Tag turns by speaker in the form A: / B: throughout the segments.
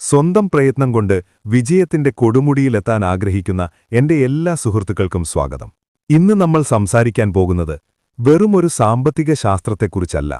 A: സ്വന്തം പ്രയത്നം കൊണ്ട് വിജയത്തിന്റെ കൊടുമുടിയിലെത്താൻ ആഗ്രഹിക്കുന്ന എന്റെ എല്ലാ സുഹൃത്തുക്കൾക്കും സ്വാഗതം. ഇന്ന് നമ്മൾ സംസാരിക്കാൻ പോകുന്നത് വെറുമൊരു സാമ്പത്തിക ശാസ്ത്രത്തെക്കുറിച്ചല്ല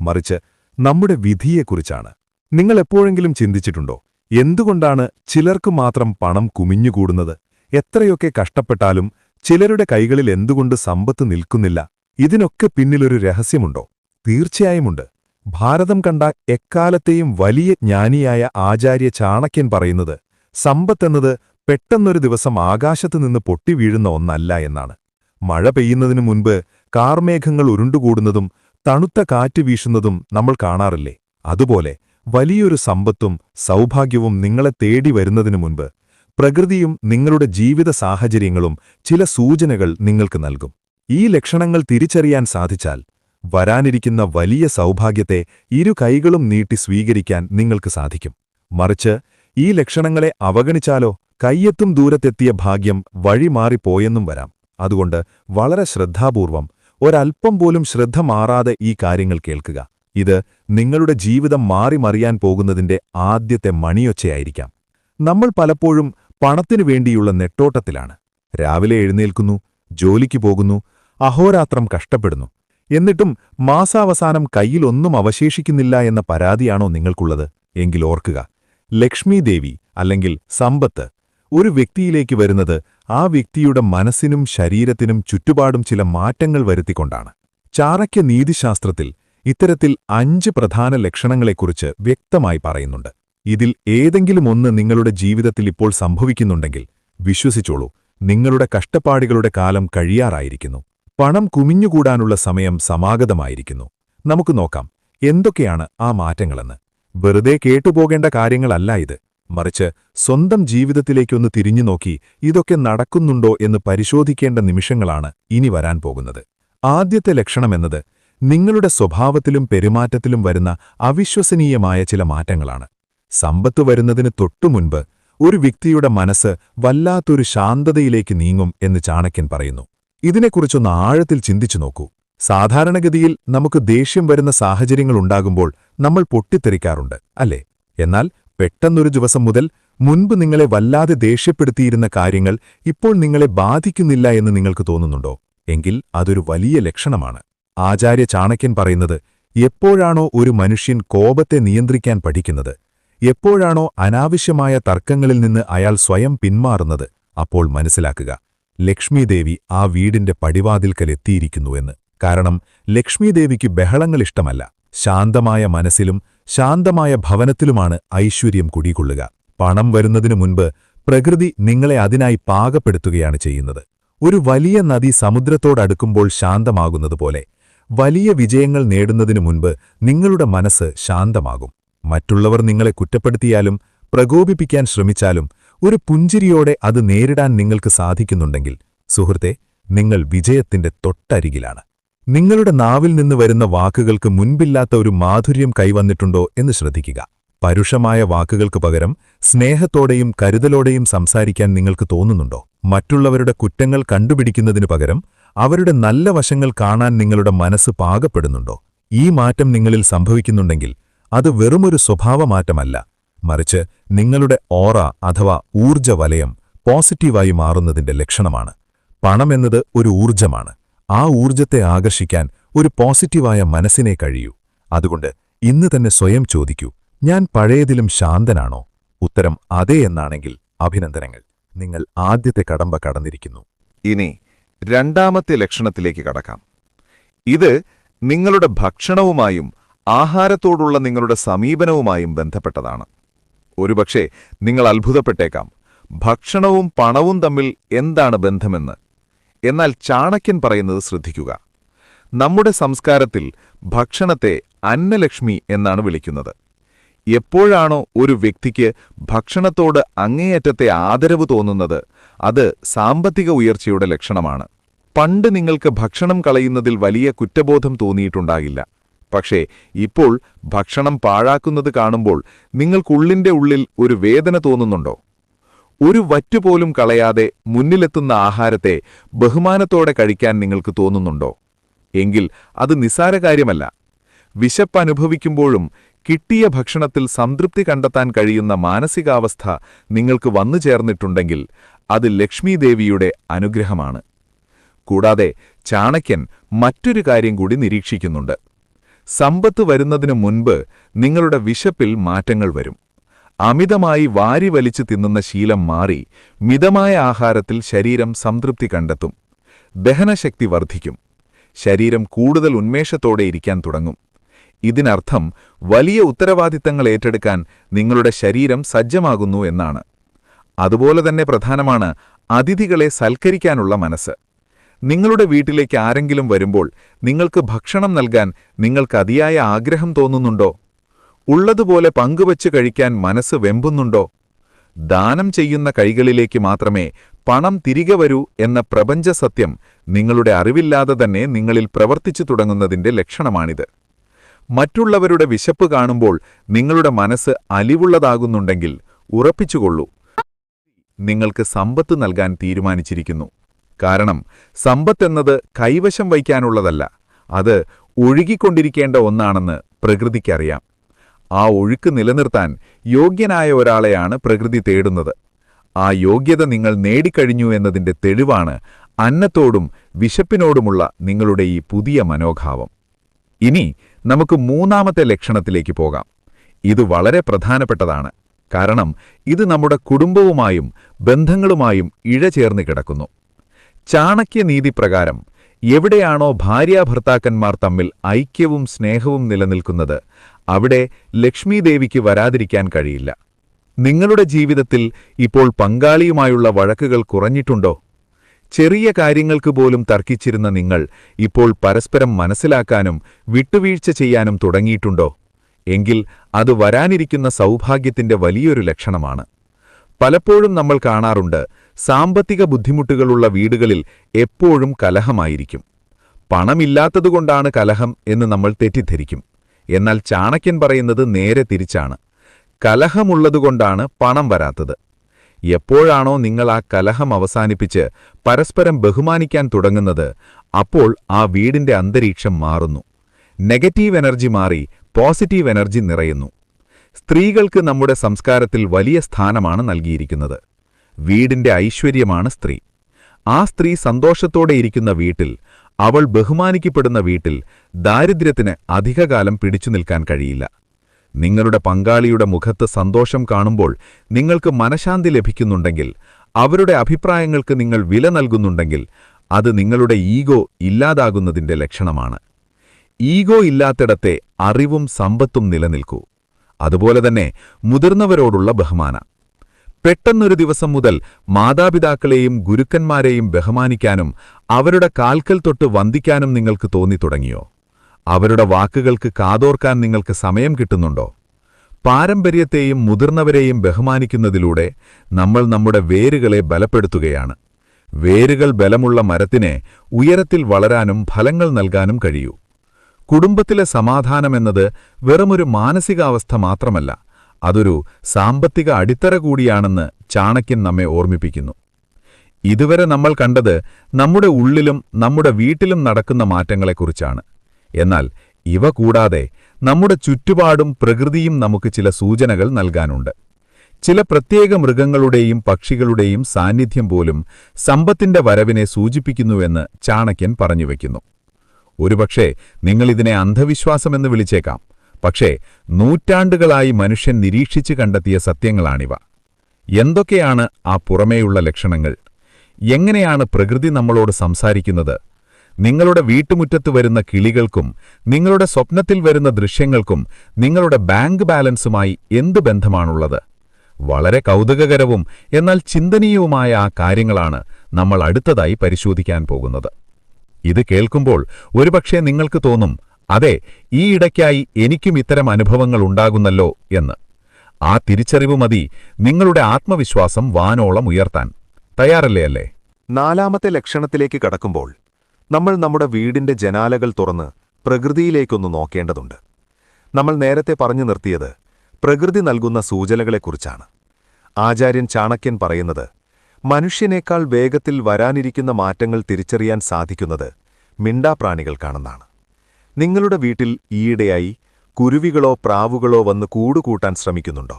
A: മറിച്ച് നമ്മുടെ വിധിയെക്കുറിച്ചാണ്. നിങ്ങൾ എപ്പോഴെങ്കിലും ചിന്തിച്ചിട്ടുണ്ടോ എന്തുകൊണ്ടാണ് ചിലർക്ക് മാത്രം പണം കുമിഞ്ഞുകൂടുന്നത് എത്രയൊക്കെ കഷ്ടപ്പെട്ടാലും ചിലരുടെ കൈകളിൽ എന്തുകൊണ്ട് സമ്പത്ത് നിൽക്കുന്നില്ല ഇതിനൊക്കെ പിന്നിലൊരു രഹസ്യമുണ്ടോ? തീർച്ചയായുമുണ്ട്. ഭാരതം കണ്ട എക്കാലത്തെയും വലിയ ജ്ഞാനിയായ ആചാര്യ ചാണക്യൻ പറയുന്നത് സമ്പത്തെന്നത് പെട്ടെന്നൊരു ദിവസം ആകാശത്തു ആകാശത്തുനിന്ന് പൊട്ടിവീഴുന്ന ഒന്നല്ല എന്നാണ്. മഴ പെയ്യുന്നതിനു മുൻപ് കാർമേഘങ്ങൾ ഉരുണ്ടുകൂടുന്നതും തണുത്ത കാറ്റ് വീശുന്നതും നമ്മൾ കാണാറില്ലേ? അതുപോലെ വലിയൊരു സമ്പത്തും സൗഭാഗ്യവും നിങ്ങളെ തേടി വരുന്നതിനു മുൻപ് പ്രകൃതിയും നിങ്ങളുടെ ജീവിത സാഹചര്യങ്ങളും ചില സൂചനകൾ നിങ്ങൾക്ക് നൽകും. ഈ ലക്ഷണങ്ങൾ തിരിച്ചറിയാൻ സാധിച്ചാൽ വരാനിരിക്കുന്ന വലിയ സൗഭാഗ്യത്തെ ഇരു കൈകളും നീട്ടി സ്വീകരിക്കാൻ നിങ്ങൾക്ക് സാധിക്കും. മറിച്ച് ഈ ലക്ഷണങ്ങളെ അവഗണിച്ചാലോ കയ്യെത്തും ദൂരത്തെത്തിയ ഭാഗ്യം വഴിമാറിപ്പോയെന്നും വരാം. അതുകൊണ്ട് വളരെ ശ്രദ്ധാപൂർവം ഒരൽപ്പം പോലും ശ്രദ്ധ മാറാതെ ഈ കാര്യങ്ങൾ കേൾക്കുക. ഇത് നിങ്ങളുടെ ജീവിതം മാറിമറിയാൻ പോകുന്നതിന്റെ ആദ്യത്തെ മണിയൊച്ചയായിരിക്കാം. നമ്മൾ പലപ്പോഴും പണത്തിനു വേണ്ടിയുള്ള നെട്ടോട്ടത്തിലാണ്. രാവിലെ എഴുന്നേൽക്കുന്നു ജോലിക്ക് പോകുന്നു അഹോരാത്രം കഷ്ടപ്പെടുന്നു. എന്നിട്ടും മാസാവസാനം കയ്യിലൊന്നും അവശേഷിക്കുന്നില്ല എന്ന പരാതിയാണോ നിങ്ങൾക്കുള്ളത്? എങ്കിൽ ഓർക്കുക ലക്ഷ്മി ദേവി അല്ലെങ്കിൽ സമ്പത്ത് ഒരു വ്യക്തിയിലേക്ക് വരുന്നത് ആ വ്യക്തിയുടെ മനസ്സിനും ശരീരത്തിനും ചുറ്റുപാടും ചില മാറ്റങ്ങൾ വരുത്തിക്കൊണ്ടാണ്. ചാരക്യ നീതിശാസ്ത്രത്തിൽ ഇത്തരത്തിൽ അഞ്ച് പ്രധാന ലക്ഷണങ്ങളെക്കുറിച്ച് വ്യക്തമായി പറയുന്നുണ്ട്. ഇതിൽ ഏതെങ്കിലും ഒന്ന് നിങ്ങളുടെ ജീവിതത്തിൽ ഇപ്പോൾ സംഭവിക്കുന്നുണ്ടെങ്കിൽ വിശ്വസിച്ചോളൂ നിങ്ങളുടെ കഷ്ടപ്പാടുകളുടെ കാലം കഴിയാറായിരിക്കുന്നു. പണം കുമിഞ്ഞുകൂടാനുള്ള സമയം സമാഗതമായിരിക്കുന്നു. നമുക്ക് നോക്കാം എന്തൊക്കെയാണ് ആ മാറ്റങ്ങളെന്ന്. വെറുതെ കേട്ടുപോകേണ്ട കാര്യങ്ങളല്ല ഇത്. മറിച്ച് സ്വന്തം ജീവിതത്തിലേക്കൊന്ന് തിരിഞ്ഞു നോക്കി ഇതൊക്കെ നടക്കുന്നുണ്ടോ എന്ന് പരിശോധിക്കേണ്ട നിമിഷങ്ങളാണ് ഇനി വരാൻ പോകുന്നത്. ആദ്യത്തെ ലക്ഷണമെന്നത് നിങ്ങളുടെ സ്വഭാവത്തിലും പെരുമാറ്റത്തിലും വരുന്ന അവിശ്വസനീയമായ ചില മാറ്റങ്ങളാണ്. സമ്പത്ത് വരുന്നതിന് തൊട്ടുമുൻപ് ഒരു വ്യക്തിയുടെ മനസ്സ് വല്ലാത്തൊരു ശാന്തതയിലേക്ക് നീങ്ങും എന്ന് ചാണക്യൻ പറയുന്നു. ഇതിനെക്കുറിച്ചൊന്ന് ആഴത്തിൽ ചിന്തിച്ചു നോക്കൂ. സാധാരണഗതിയിൽ നമുക്ക് ദേഷ്യം വരുന്ന സാഹചര്യങ്ങളുണ്ടാകുമ്പോൾ നമ്മൾ പൊട്ടിത്തെറിക്കാറുണ്ട് അല്ലേ? എന്നാൽ പെട്ടെന്നൊരു ദിവസം മുതൽ മുൻപ് നിങ്ങളെ വല്ലാതെ ദേഷ്യപ്പെടുത്തിയിരുന്ന കാര്യങ്ങൾ ഇപ്പോൾ നിങ്ങളെ ബാധിക്കുന്നില്ല എന്ന് നിങ്ങൾക്ക് തോന്നുന്നുണ്ടോ? എങ്കിൽ അതൊരു വലിയ ലക്ഷണമാണ്. ആചാര്യ ചാണക്യൻ പറയുന്നത് എപ്പോഴാണോ ഒരു മനുഷ്യൻ കോപത്തെ നിയന്ത്രിക്കാൻ പഠിക്കുന്നത് എപ്പോഴാണോ അനാവശ്യമായ തർക്കങ്ങളിൽ നിന്ന് അയാൾ സ്വയം പിന്മാറുന്നത്? അപ്പോൾ മനസ്സിലാക്കുക. ലക്ഷ്മീദേവി ആ വീടിന്റെ പടിവാതിൽക്കലെത്തിയിരിക്കുന്നുവെന്ന് കാരണം ലക്ഷ്മിദേവിക്ക് ബഹളങ്ങൾ ഇഷ്ടമല്ല. ശാന്തമായ മനസ്സിലും ശാന്തമായ ഭവനത്തിലുമാണ് ഐശ്വര്യം കുടികൊള്ളുക. പണം വരുന്നതിനു മുൻപ് പ്രകൃതി നിങ്ങളെ അതിനായി പാകപ്പെടുത്തുകയാണ് ചെയ്യുന്നത്. ഒരു വലിയ നദി സമുദ്രത്തോടടുക്കുമ്പോൾ ശാന്തമാകുന്നതുപോലെ വലിയ വിജയങ്ങൾ നേടുന്നതിനു മുൻപ് നിങ്ങളുടെ മനസ്സ് ശാന്തമാകും. മറ്റുള്ളവർ നിങ്ങളെ കുറ്റപ്പെടുത്തിയാലും പ്രകോപിപ്പിക്കാൻ ശ്രമിച്ചാലും ഒരു പുഞ്ചിരിയോടെ അത് നേരിടാൻ നിങ്ങൾക്ക് സാധിക്കുന്നുണ്ടെങ്കിൽ സുഹൃത്തെ നിങ്ങൾ വിജയത്തിന്റെ തൊട്ടരികിലാണ്. നിങ്ങളുടെ നാവിൽ നിന്ന് വരുന്ന വാക്കുകൾക്ക് മുൻപില്ലാത്ത ഒരു മാധുര്യം കൈവന്നിട്ടുണ്ടോ എന്ന് ശ്രദ്ധിക്കുക. പരുഷമായ വാക്കുകൾക്ക് പകരം സ്നേഹത്തോടെയും കരുതലോടെയും സംസാരിക്കാൻ നിങ്ങൾക്ക് തോന്നുന്നുണ്ടോ? മറ്റുള്ളവരുടെ കുറ്റങ്ങൾ കണ്ടുപിടിക്കുന്നതിനു പകരം അവരുടെ നല്ല വശങ്ങൾ കാണാൻ നിങ്ങളുടെ മനസ്സ് പാകപ്പെടുന്നുണ്ടോ? ഈ മാറ്റം നിങ്ങളിൽ സംഭവിക്കുന്നുണ്ടെങ്കിൽ അത് വെറുമൊരു സ്വഭാവമാറ്റമല്ല മറിച്ച് നിങ്ങളുടെ ഓറ അഥവാ ഊർജവലയം പോസിറ്റീവായി മാറുന്നതിന്റെ ലക്ഷണമാണ്. പണമെന്നത് ഒരു ഊർജമാണ്. ആ ഊർജത്തെ ആകർഷിക്കാൻ ഒരു പോസിറ്റീവായ മനസ്സിനെ കഴിയൂ. അതുകൊണ്ട് ഇന്ന് തന്നെ സ്വയം ചോദിക്കൂ ഞാൻ പഴയതിലും ശാന്തനാണോ? ഉത്തരം അതെ എന്നാണെങ്കിൽ അഭിനന്ദനങ്ങൾ. നിങ്ങൾ ആദ്യത്തെ കടമ്പ കടന്നിരിക്കുന്നു.
B: ഇനി രണ്ടാമത്തെ ലക്ഷണത്തിലേക്ക് കടക്കാം. ഇത് നിങ്ങളുടെ ഭക്ഷണവുമായും ആഹാരത്തോടുള്ള നിങ്ങളുടെ സമീപനവുമായും ബന്ധപ്പെട്ടതാണ്. ഒരുപക്ഷെ നിങ്ങൾ അത്ഭുതപ്പെട്ടേക്കാം. ഭക്ഷണവും പണവും തമ്മിൽ എന്താണ് ബന്ധമെന്ന്. എന്നാൽ ചാണക്യൻ പറയുന്നത് ശ്രദ്ധിക്കുക. നമ്മുടെ സംസ്കാരത്തിൽ ഭക്ഷണത്തെ അന്നലക്ഷ്മി എന്നാണ് വിളിക്കുന്നത്. എപ്പോഴാണോ ഒരു വ്യക്തിക്ക് ഭക്ഷണത്തോട് അങ്ങേയറ്റത്തെ ആദരവ് തോന്നുന്നത് അത് സാമ്പത്തിക ഉയർച്ചയുടെ ലക്ഷണമാണ്. പണ്ട് നിങ്ങൾക്ക് ഭക്ഷണം കളയുന്നതിൽ വലിയ കുറ്റബോധം തോന്നിയിട്ടുണ്ടാകില്ല. പക്ഷേ ഇപ്പോൾ ഭക്ഷണം പാഴാക്കുന്നത് കാണുമ്പോൾ നിങ്ങൾക്കുള്ളിന്റെ ഉള്ളിൽ ഒരു വേദന തോന്നുന്നുണ്ടോ? ഒരു വറ്റുപോലും കളയാതെ മുന്നിലെത്തുന്ന ആഹാരത്തെ ബഹുമാനത്തോടെ കഴിക്കാൻ നിങ്ങൾക്ക് തോന്നുന്നുണ്ടോ? എങ്കിൽ അത് നിസ്സാര കാര്യമല്ല. വിശപ്പ് അനുഭവിക്കുമ്പോഴും കിട്ടിയ ഭക്ഷണത്തിൽ സംതൃപ്തി കണ്ടെത്താൻ കഴിയുന്ന മാനസികാവസ്ഥ നിങ്ങൾക്ക് വന്നു ചേർന്നിട്ടുണ്ടെങ്കിൽ അത് ലക്ഷ്മീദേവിയുടെ അനുഗ്രഹമാണ്. കൂടാതെ ചാണക്യൻ മറ്റൊരു കാര്യം കൂടി നിരീക്ഷിക്കുന്നുണ്ട്. സമ്പത്ത് വരുന്നതിനു മുൻപ് നിങ്ങളുടെ വിശപ്പിൽ മാറ്റങ്ങൾ വരും. അമിതമായി വാരി വലിച്ചു തിന്നുന്ന ശീലം മാറി മിതമായ ആഹാരത്തിൽ ശരീരം സംതൃപ്തി കണ്ടെത്തും. ദഹനശക്തി വർദ്ധിക്കും. ശരീരം കൂടുതൽ ഉന്മേഷത്തോടെ ഇരിക്കാൻ തുടങ്ങും. ഇതിനർത്ഥം വലിയ ഉത്തരവാദിത്തങ്ങൾ ഏറ്റെടുക്കാൻ നിങ്ങളുടെ ശരീരം സജ്ജമാകുന്നു എന്നാണ്. അതുപോലെ തന്നെ പ്രധാനമാണ് അതിഥികളെ സൽക്കരിക്കാനുള്ള മനസ്സ്. നിങ്ങളുടെ വീട്ടിലേക്ക് ആരെങ്കിലും വരുമ്പോൾ നിങ്ങൾക്ക് ഭക്ഷണം നൽകാൻ നിങ്ങൾക്ക് അതിയായ ആഗ്രഹം തോന്നുന്നുണ്ടോ? ഉള്ളതുപോലെ പങ്കുവച്ച് കഴിക്കാൻ മനസ്സ് വെമ്പുന്നുണ്ടോ? ദാനം ചെയ്യുന്ന കൈകളിലേക്ക് മാത്രമേ പണം തിരികെ വരൂ എന്ന പ്രപഞ്ചസത്യം നിങ്ങളുടെ അറിവില്ലാതെ തന്നെ നിങ്ങളിൽ പ്രവർത്തിച്ചു തുടങ്ങുന്നതിന്റെ ലക്ഷണമാണിത്. മറ്റുള്ളവരുടെ വിശപ്പ് കാണുമ്പോൾ നിങ്ങളുടെ മനസ്സ് അലിവുള്ളതാകുന്നുണ്ടെങ്കിൽ ഉറപ്പിച്ചുകൊള്ളൂ. നിങ്ങൾക്ക് സമ്പത്ത് നൽകാൻ തീരുമാനിച്ചിരിക്കുന്നു. കാരണം സമ്പത്ത് സമ്പത്തെന്നത് കൈവശം വയ്ക്കാനുള്ളതല്ല. അത് ഒഴുകിക്കൊണ്ടിരിക്കേണ്ട ഒന്നാണെന്ന് പ്രകൃതിക്കറിയാം ആ ഒഴുക്ക് നിലനിർത്താൻ യോഗ്യനായ ഒരാളെയാണ് പ്രകൃതി തേടുന്നത്. ആ യോഗ്യത നിങ്ങൾ നേടിക്കഴിഞ്ഞു എന്നതിന്റെ തെളിവാണ് അന്നത്തോടും വിശപ്പിനോടുമുള്ള നിങ്ങളുടെ ഈ പുതിയ മനോഭാവം. ഇനി നമുക്ക് മൂന്നാമത്തെ ലക്ഷണത്തിലേക്ക് പോകാം. ഇത് വളരെ പ്രധാനപ്പെട്ടതാണ്. കാരണം ഇത് നമ്മുടെ കുടുംബവുമായും ബന്ധങ്ങളുമായും ഇഴചേർന്ന് കിടക്കുന്നു. ചാണക്യനീതിപ്രകാരം എവിടെയാണോ ഭാര്യാഭർത്താക്കന്മാർ തമ്മിൽ ഐക്യവും സ്നേഹവും നിലനിൽക്കുന്നത് അവിടെ ലക്ഷ്മീദേവിക്ക് വരാതിരിക്കാൻ കഴിയില്ല. നിങ്ങളുടെ ജീവിതത്തിൽ ഇപ്പോൾ പങ്കാളിയുമായുള്ള വഴക്കുകൾ കുറഞ്ഞിട്ടുണ്ടോ? ചെറിയ കാര്യങ്ങൾക്ക് പോലും തർക്കിച്ചിരുന്ന നിങ്ങൾ ഇപ്പോൾ പരസ്പരം മനസ്സിലാക്കാനും വിട്ടുവീഴ്ച ചെയ്യാനും തുടങ്ങിയിട്ടുണ്ടോ? എങ്കിൽ അത് വരാനിരിക്കുന്ന സൗഭാഗ്യത്തിന്റെ വലിയൊരു ലക്ഷണമാണ്. പലപ്പോഴും നമ്മൾ കാണാറുണ്ട് സാമ്പത്തിക ബുദ്ധിമുട്ടുകളുള്ള വീടുകളിൽ എപ്പോഴും കലഹമായിരിക്കും. പണമില്ലാത്തതുകൊണ്ടാണ് കലഹം എന്ന് നമ്മൾ തെറ്റിദ്ധരിക്കും. എന്നാൽ ചാണക്യൻ പറയുന്നത് നേരെ തിരിച്ചാണ്. കലഹമുള്ളതുകൊണ്ടാണ് പണം വരാത്തത്. എപ്പോഴാണോ നിങ്ങൾ ആ കലഹം അവസാനിപ്പിച്ച് പരസ്പരം ബഹുമാനിക്കാൻ തുടങ്ങുന്നത് അപ്പോൾ ആ വീടിന്റെ അന്തരീക്ഷം മാറുന്നു. നെഗറ്റീവ് എനർജി മാറി പോസിറ്റീവ് എനർജി നിറയുന്നു. സ്ത്രീകൾക്ക് നമ്മുടെ സംസ്കാരത്തിൽ വലിയ സ്ഥാനമാണ് നൽകിയിരിക്കുന്നത്. വീടിന്റെ ഐശ്വര്യമാണ് സ്ത്രീ. ആ സ്ത്രീ സന്തോഷത്തോടെ ഇരിക്കുന്ന വീട്ടിൽ അവൾ ബഹുമാനിക്കപ്പെടുന്ന വീട്ടിൽ ദാരിദ്ര്യത്തിന് അധികകാലം പിടിച്ചു നിൽക്കാൻ കഴിയില്ല. നിങ്ങളുടെ പങ്കാളിയുടെ മുഖത്ത് സന്തോഷം കാണുമ്പോൾ നിങ്ങൾക്ക് മനഃശാന്തി ലഭിക്കുന്നുണ്ടെങ്കിൽ അവരുടെ അഭിപ്രായങ്ങൾക്ക് നിങ്ങൾ വില നൽകുന്നുണ്ടെങ്കിൽ അത് നിങ്ങളുടെ ഈഗോ ഇല്ലാതാകുന്നതിന്റെ ലക്ഷണമാണ്. ഈഗോ ഇല്ലാത്തിടത്തെ അറിവും സമ്പത്തും നിലനിൽക്കൂ. അതുപോലെ തന്നെ മുതിർന്നവരോടുള്ള ബഹുമാന. പെട്ടെന്നൊരു ദിവസം മുതൽ മാതാപിതാക്കളെയും ഗുരുക്കന്മാരെയും ബഹുമാനിക്കാനും അവരുടെ കാൽക്കൽ തൊട്ട് വന്ദിക്കാനും നിങ്ങൾക്ക് തോന്നിത്തുടങ്ങിയോ അവരുടെ വാക്കുകൾക്ക് കാതോർക്കാൻ നിങ്ങൾക്ക് സമയം കിട്ടുന്നുണ്ടോ? പാരമ്പര്യത്തെയും മുതിർന്നവരെയും ബഹുമാനിക്കുന്നതിലൂടെ നമ്മൾ നമ്മുടെ വേരുകളെ ബലപ്പെടുത്തുകയാണ്. വേരുകൾ ബലമുള്ള മരത്തിനെ ഉയരത്തിൽ വളരാനും ഫലങ്ങൾ നൽകാനും കഴിയൂ. കുടുംബത്തിലെ സമാധാനമെന്നത് വെറുമൊരു മാനസികാവസ്ഥ മാത്രമല്ല അതൊരു സാമ്പത്തിക അടിത്തറ കൂടിയാണെന്ന് ചാണക്യൻ നമ്മെ ഓർമ്മിപ്പിക്കുന്നു. ഇതുവരെ നമ്മൾ കണ്ടത് നമ്മുടെ ഉള്ളിലും നമ്മുടെ വീട്ടിലും നടക്കുന്ന മാറ്റങ്ങളെക്കുറിച്ചാണ്. എന്നാൽ ഇവ കൂടാതെ നമ്മുടെ ചുറ്റുപാടും പ്രകൃതിയും നമുക്ക് ചില സൂചനകൾ നൽകാനുണ്ട്. ചില പ്രത്യേക മൃഗങ്ങളുടെയും പക്ഷികളുടെയും സാന്നിധ്യം പോലും സമ്പത്തിന്റെ വരവിനെ സൂചിപ്പിക്കുന്നുവെന്ന് ചാണക്യൻ പറഞ്ഞുവെക്കുന്നു ഒരുപക്ഷെ അന്ധവിശ്വാസം എന്ന് വിളിച്ചേക്കാം. പക്ഷേ നൂറ്റാണ്ടുകളായി മനുഷ്യൻ നിരീക്ഷിച്ചു കണ്ടെത്തിയ സത്യങ്ങളാണിവ. എന്തൊക്കെയാണ് ആ പുറമേയുള്ള ലക്ഷണങ്ങൾ? എങ്ങനെയാണ് പ്രകൃതി നമ്മളോട് സംസാരിക്കുന്നത്? നിങ്ങളുടെ വീട്ടുമുറ്റത്ത് വരുന്ന കിളികൾക്കും നിങ്ങളുടെ സ്വപ്നത്തിൽ വരുന്ന ദൃശ്യങ്ങൾക്കും നിങ്ങളുടെ ബാങ്ക് ബാലൻസുമായി എന്ത് ബന്ധമാണുള്ളത്? വളരെ കൗതുകകരവും എന്നാൽ ചിന്തനീയവുമായ ആ കാര്യങ്ങളാണ് നമ്മൾ അടുത്തതായി പരിശോധിക്കാൻ പോകുന്നത്. ഇത് കേൾക്കുമ്പോൾ ഒരുപക്ഷെ നിങ്ങൾക്ക് തോന്നും അതെ ഈ ഇടയ്ക്കായി എനിക്കും ഇത്തരം അനുഭവങ്ങൾ ഉണ്ടാകുന്നല്ലോ എന്ന്. ആ തിരിച്ചറിവ് മതി നിങ്ങളുടെ ആത്മവിശ്വാസം വാനോളം ഉയർത്താൻ. തയ്യാറല്ലേ അല്ലേ?
A: നാലാമത്തെ ലക്ഷണത്തിലേക്ക് കടക്കുമ്പോൾ നമ്മൾ നമ്മുടെ വീടിന്റെ ജനാലകൾ തുറന്ന് പ്രകൃതിയിലേക്കൊന്ന് നോക്കേണ്ടതുണ്ട്. നമ്മൾ നേരത്തെ പറഞ്ഞു നിർത്തിയത് പ്രകൃതി നൽകുന്ന സൂചനകളെക്കുറിച്ചാണ്. ആചാര്യൻ ചാണക്യൻ പറയുന്നത് മനുഷ്യനേക്കാൾ വേഗത്തിൽ വരാനിരിക്കുന്ന മാറ്റങ്ങൾ തിരിച്ചറിയാൻ സാധിക്കുന്നത് മിണ്ടാപ്രാണികൾക്കാണെന്നാണ് നിങ്ങളുടെ വീട്ടിൽ ഈയിടെയായി കുരുവികളോ പ്രാവുകളോ വന്ന് കൂടുകൂട്ടാൻ ശ്രമിക്കുന്നുണ്ടോ?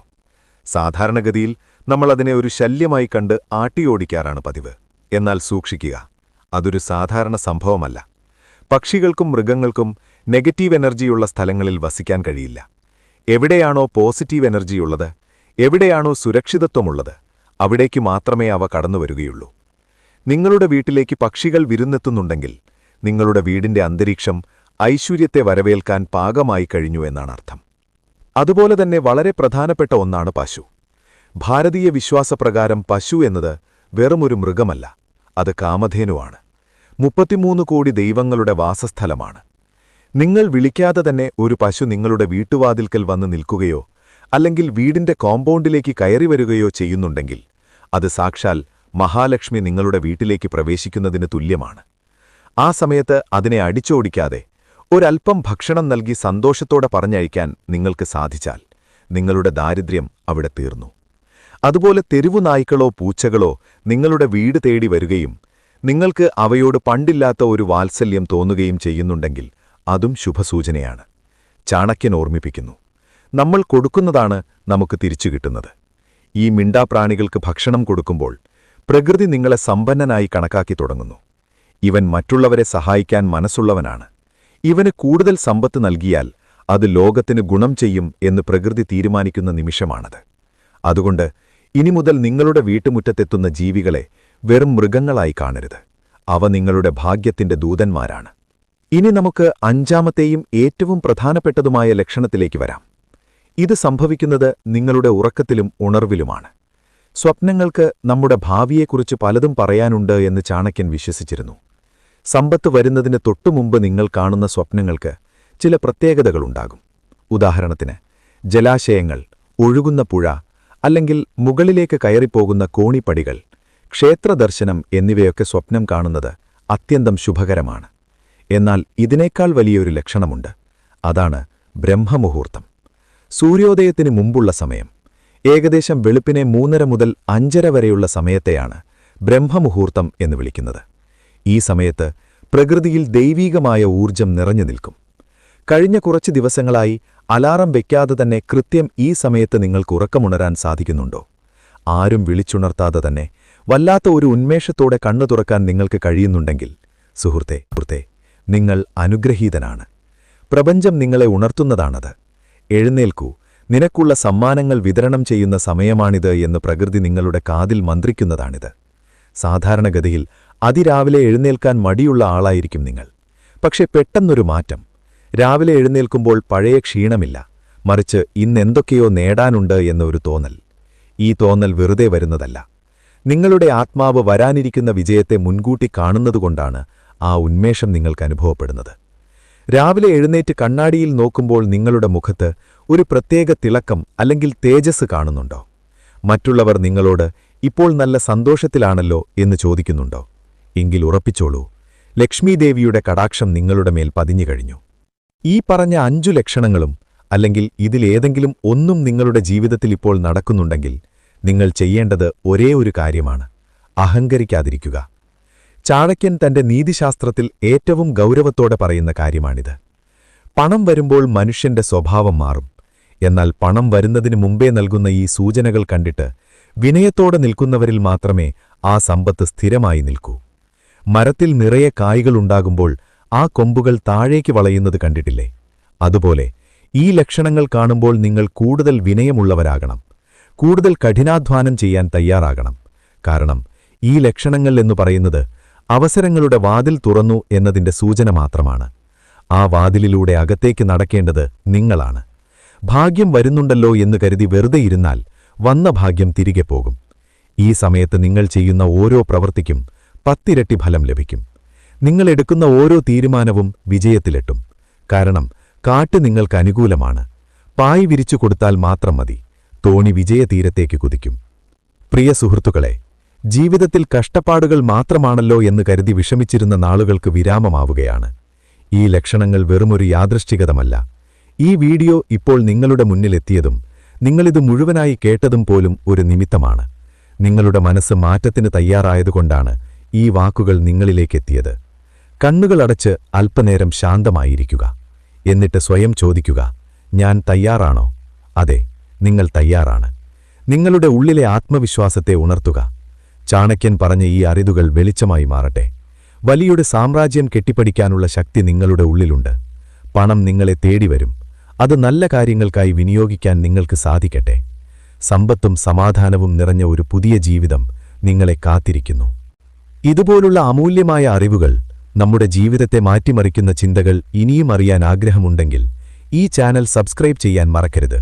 A: സാധാരണഗതിയിൽ നമ്മൾ അതിനെ ഒരു ശല്യമായി കണ്ട് ആട്ടിയോടിക്കാറാണ് പതിവ്. എന്നാൽ സൂക്ഷിക്കുക അതൊരു സാധാരണ സംഭവമല്ല. പക്ഷികൾക്കും മൃഗങ്ങൾക്കും നെഗറ്റീവ് എനർജിയുള്ള സ്ഥലങ്ങളിൽ വസിക്കാൻ കഴിയില്ല. എവിടെയാണോ പോസിറ്റീവ് എനർജിയുള്ളത് എവിടെയാണോ സുരക്ഷിതത്വമുള്ളത് അവിടേക്ക് മാത്രമേ അവ കടന്നുവരികയുള്ളൂ നിങ്ങളുടെ വീട്ടിലേക്ക് പക്ഷികൾ വിരുന്നെത്തുന്നുണ്ടെങ്കിൽ നിങ്ങളുടെ വീടിന്റെ അന്തരീക്ഷം ഐശ്വര്യത്തെ വരവേൽക്കാൻ പാകമായി കഴിഞ്ഞു എന്നാണ് അർത്ഥം. അതുപോലെ തന്നെ വളരെ പ്രധാനപ്പെട്ട ഒന്നാണ് പശു. ഭാരതീയ വിശ്വാസപ്രകാരം പശു എന്നത് വെറുമൊരു മൃഗമല്ല അത് കാമധേനുവാണ്. മുപ്പത്തിമൂന്ന് കോടി ദൈവങ്ങളുടെ വാസസ്ഥലമാണ്. നിങ്ങൾ വിളിക്കാതെ തന്നെ ഒരു പശു നിങ്ങളുടെ വീട്ടുവാതിൽക്കൽ വന്ന് നിൽക്കുകയോ അല്ലെങ്കിൽ വീടിന്റെ കോമ്പൗണ്ടിലേക്ക് കയറി വരികയോ ചെയ്യുന്നുണ്ടെങ്കിൽ അത് സാക്ഷാൽ മഹാലക്ഷ്മി നിങ്ങളുടെ വീട്ടിലേക്ക് പ്രവേശിക്കുന്നതിന് തുല്യമാണ്. ആ സമയത്ത് അതിനെ അടിച്ചോടിക്കാതെ ഒരൽപ്പം ഭക്ഷണം നൽകി സന്തോഷത്തോടെ പറഞ്ഞയക്കാൻ നിങ്ങൾക്ക് സാധിച്ചാൽ നിങ്ങളുടെ ദാരിദ്ര്യം അവിടെ തീർന്നു. അതുപോലെ തെരുവു നായ്ക്കളോ പൂച്ചകളോ നിങ്ങളുടെ വീട് തേടി വരികയും നിങ്ങൾക്ക് അവയോട് പണ്ടില്ലാത്ത ഒരു വാത്സല്യം തോന്നുകയും ചെയ്യുന്നുണ്ടെങ്കിൽ അതും ശുഭസൂചനയാണ്. ചാണക്യൻ ഓർമ്മിപ്പിക്കുന്നു. നമ്മൾ കൊടുക്കുന്നതാണ് നമുക്ക് തിരിച്ചു കിട്ടുന്നത്. ഈ മിണ്ടാപ്രാണികൾക്ക് ഭക്ഷണം കൊടുക്കുമ്പോൾ പ്രകൃതി നിങ്ങളെ സമ്പന്നനായി കണക്കാക്കി തുടങ്ങുന്നു. ഇവൻ മറ്റുള്ളവരെ സഹായിക്കാൻ മനസ്സുള്ളവനാണ്. ഇവന് കൂടുതൽ സമ്പത്ത് നൽകിയാൽ അത് ലോകത്തിന് ഗുണം ചെയ്യും എന്ന് പ്രകൃതി തീരുമാനിക്കുന്ന നിമിഷമാണത്. അതുകൊണ്ട് ഇനി മുതൽ നിങ്ങളുടെ വീട്ടുമുറ്റത്തെത്തുന്ന ജീവികളെ വെറും മൃഗങ്ങളായി കാണരുത്. അവ നിങ്ങളുടെ ഭാഗ്യത്തിന്റെ ദൂതന്മാരാണ്. ഇനി നമുക്ക് അഞ്ചാമത്തെയും ഏറ്റവും പ്രധാനപ്പെട്ടതുമായ ലക്ഷണത്തിലേക്ക് വരാം. ഇത് സംഭവിക്കുന്നത് നിങ്ങളുടെ ഉറക്കത്തിലും ഉണർവിലുമാണ്. സ്വപ്നങ്ങൾക്ക് നമ്മുടെ ഭാവിയെക്കുറിച്ച് പലതും പറയാനുണ്ട് എന്ന് ചാണക്യൻ വിശ്വസിച്ചിരുന്നു. സമ്പത്ത് വരുന്നതിന് തൊട്ടുമുമ്പ് നിങ്ങൾ കാണുന്ന സ്വപ്നങ്ങൾക്ക് ചില പ്രത്യേകതകളുണ്ടാകും. ഉദാഹരണത്തിന് ജലാശയങ്ങൾ ഒഴുകുന്ന പുഴ അല്ലെങ്കിൽ മുകളിലേക്ക് കയറിപ്പോകുന്ന കോണിപ്പടികൾ ക്ഷേത്രദർശനം എന്നിവയൊക്കെ സ്വപ്നം കാണുന്നത് അത്യന്തം ശുഭകരമാണ്. എന്നാൽ ഇതിനേക്കാൾ വലിയൊരു ലക്ഷണമുണ്ട്. അതാണ് ബ്രഹ്മമുഹൂർത്തം. സൂര്യോദയത്തിന് മുമ്പുള്ള സമയം. ഏകദേശം വെളുപ്പിനെ മൂന്നര മുതൽ അഞ്ചര വരെയുള്ള സമയത്തെയാണ് ബ്രഹ്മമുഹൂർത്തം എന്ന് വിളിക്കുന്നത്. ഈ സമയത്ത് പ്രകൃതിയിൽ ദൈവീകമായ ഊർജം നിറഞ്ഞു നിൽക്കും. കഴിഞ്ഞ കുറച്ച് ദിവസങ്ങളായി അലാറം വെക്കാതെ തന്നെ കൃത്യം ഈ സമയത്ത് നിങ്ങൾക്ക് ഉറക്കമുണരാൻ സാധിക്കുന്നുണ്ടോ? ആരും വിളിച്ചുണർത്താതെ തന്നെ വല്ലാത്ത ഒരു ഉന്മേഷത്തോടെ കണ്ണു തുറക്കാൻ നിങ്ങൾക്ക് കഴിയുന്നുണ്ടെങ്കിൽ സുഹൃത്തെ സുഹൃത്തെ നിങ്ങൾ അനുഗ്രഹീതനാണ്. പ്രപഞ്ചം നിങ്ങളെ ഉണർത്തുന്നതാണത്. എഴുന്നേൽക്കൂ. നിനക്കുള്ള സമ്മാനങ്ങൾ വിതരണം ചെയ്യുന്ന സമയമാണിത് എന്ന് പ്രകൃതി നിങ്ങളുടെ കാതിൽ മന്ത്രിക്കുന്നതാണിത്. സാധാരണഗതിയിൽ അതിരാവിലെ എഴുന്നേൽക്കാൻ മടിയുള്ള ആളായിരിക്കും നിങ്ങൾ. പക്ഷെ പെട്ടെന്നൊരു മാറ്റം. രാവിലെ എഴുന്നേൽക്കുമ്പോൾ പഴയ ക്ഷീണമില്ല. മറിച്ച് ഇന്നെന്തൊക്കെയോ നേടാനുണ്ട് എന്നൊരു തോന്നൽ. ഈ തോന്നൽ വെറുതെ വരുന്നതല്ല. നിങ്ങളുടെ ആത്മാവ് വരാനിരിക്കുന്ന വിജയത്തെ മുൻകൂട്ടി കാണുന്നതുകൊണ്ടാണ് ആ ഉന്മേഷം നിങ്ങൾക്ക് അനുഭവപ്പെടുന്നത്. രാവിലെ എഴുന്നേറ്റ് കണ്ണാടിയിൽ നോക്കുമ്പോൾ നിങ്ങളുടെ മുഖത്ത് ഒരു പ്രത്യേക തിളക്കം അല്ലെങ്കിൽ തേജസ് കാണുന്നുണ്ടോ? മറ്റുള്ളവർ നിങ്ങളോട് ഇപ്പോൾ നല്ല സന്തോഷത്തിലാണല്ലോ എന്ന് ചോദിക്കുന്നുണ്ടോ? എങ്കിൽ ഉറപ്പിച്ചോളൂ ലക്ഷ്മിദേവിയുടെ കടാക്ഷം നിങ്ങളുടെ മേൽ പതിഞ്ഞു കഴിഞ്ഞു. ഈ പറഞ്ഞ അഞ്ചു ലക്ഷണങ്ങളും അല്ലെങ്കിൽ ഇതിലേതെങ്കിലും ഒന്നും നിങ്ങളുടെ ജീവിതത്തിൽ ഇപ്പോൾ നടക്കുന്നുണ്ടെങ്കിൽ നിങ്ങൾ ചെയ്യേണ്ടത് ഒരേ ഒരു കാര്യമാണ് അഹങ്കരിക്കാതിരിക്കുക. ചാണക്യൻ തന്റെ നീതിശാസ്ത്രത്തിൽ ഏറ്റവും ഗൗരവത്തോടെ പറയുന്ന കാര്യമാണിത്. പണം വരുമ്പോൾ മനുഷ്യന്റെ സ്വഭാവം മാറും. എന്നാൽ പണം വരുന്നതിന് മുമ്പേ നൽകുന്ന ഈ സൂചനകൾ കണ്ടിട്ട് വിനയത്തോടെ നിൽക്കുന്നവരിൽ മാത്രമേ ആ സമ്പത്ത് സ്ഥിരമായി നിൽക്കൂ. മരത്തിൽ നിറയെ കായ്കളുണ്ടാകുമ്പോൾ ആ കൊമ്പുകൾ താഴേക്ക് വളയുന്നത് കണ്ടിട്ടില്ലേ? അതുപോലെ ഈ ലക്ഷണങ്ങൾ കാണുമ്പോൾ നിങ്ങൾ കൂടുതൽ വിനയമുള്ളവരാകണം. കൂടുതൽ കഠിനാധ്വാനം ചെയ്യാൻ തയ്യാറാകണം. കാരണം ഈ ലക്ഷണങ്ങൾ എന്നു പറയുന്നത് അവസരങ്ങളുടെ വാതിൽ തുറന്നു എന്നതിന്റെ സൂചന മാത്രമാണ്. ആ വാതിലിലൂടെ അകത്തേക്ക് നടക്കേണ്ടത് നിങ്ങളാണ്. ഭാഗ്യം വരുന്നുണ്ടല്ലോ എന്ന് കരുതി വെറുതെ ഇരുന്നാൽ വന്ന ഭാഗ്യം തിരികെ പോകും. ഈ സമയത്ത് നിങ്ങൾ ചെയ്യുന്ന ഓരോ പ്രവൃത്തിക്കും പത്തിരട്ടി ഫലം ലഭിക്കും. നിങ്ങളെടുക്കുന്ന ഓരോ തീരുമാനവും വിജയത്തിലെട്ടും. കാരണം കാട്ട് നിങ്ങൾക്ക് അനുകൂലമാണ്. പായ് വിരിച്ചു കൊടുത്താൽ മാത്രം മതി. തോണി വിജയതീരത്തേക്ക് കുതിക്കും. പ്രിയ സുഹൃത്തുക്കളെ ജീവിതത്തിൽ കഷ്ടപ്പാടുകൾ മാത്രമാണല്ലോ എന്ന് കരുതി വിഷമിച്ചിരുന്ന നാളുകൾക്ക് വിരാമമാവുകയാണ്. ഈ ലക്ഷണങ്ങൾ വെറുമൊരു യാദൃശ്ചികതമല്ല. ഈ വീഡിയോ ഇപ്പോൾ നിങ്ങളുടെ മുന്നിലെത്തിയതും നിങ്ങളിത് മുഴുവനായി കേട്ടതും പോലും ഒരു നിമിത്തമാണ്. നിങ്ങളുടെ മനസ്സ് മാറ്റത്തിന് തയ്യാറായതുകൊണ്ടാണ് ഈ വാക്കുകൾ നിങ്ങളിലേക്കെത്തിയത്. കണ്ണുകളടച്ച് അല്പനേരം ശാന്തമായിരിക്കുക. എന്നിട്ട് സ്വയം ചോദിക്കുക ഞാൻ തയ്യാറാണോ? അതെ നിങ്ങൾ തയ്യാറാണ്. നിങ്ങളുടെ ഉള്ളിലെ ആത്മവിശ്വാസത്തെ ഉണർത്തുക. ചാണക്യൻ പറഞ്ഞ ഈ അറിതുകൾ വെളിച്ചമായി മാറട്ടെ. വലിയുടെ സാമ്രാജ്യം കെട്ടിപ്പടിക്കാനുള്ള ശക്തി നിങ്ങളുടെ ഉള്ളിലുണ്ട്. പണം നിങ്ങളെ തേടി വരും അത് നല്ല കാര്യങ്ങൾക്കായി വിനിയോഗിക്കാൻ നിങ്ങൾക്ക് സാധിക്കട്ടെ. സമ്പത്തും സമാധാനവും നിറഞ്ഞ ഒരു പുതിയ ജീവിതം നിങ്ങളെ കാത്തിരിക്കുന്നു. ഇതുപോലുള്ള അമൂല്യമായ അറിവുകൾ നമ്മുടെ ജീവിതത്തെ മാറ്റിമറിക്കുന്ന ചിന്തകൾ ഇനിയും അറിയാൻ ആഗ്രഹമുണ്ടെങ്കിൽ ഈ ചാനൽ സബ്സ്ക്രൈബ് ചെയ്യാൻ മറക്കരുത്.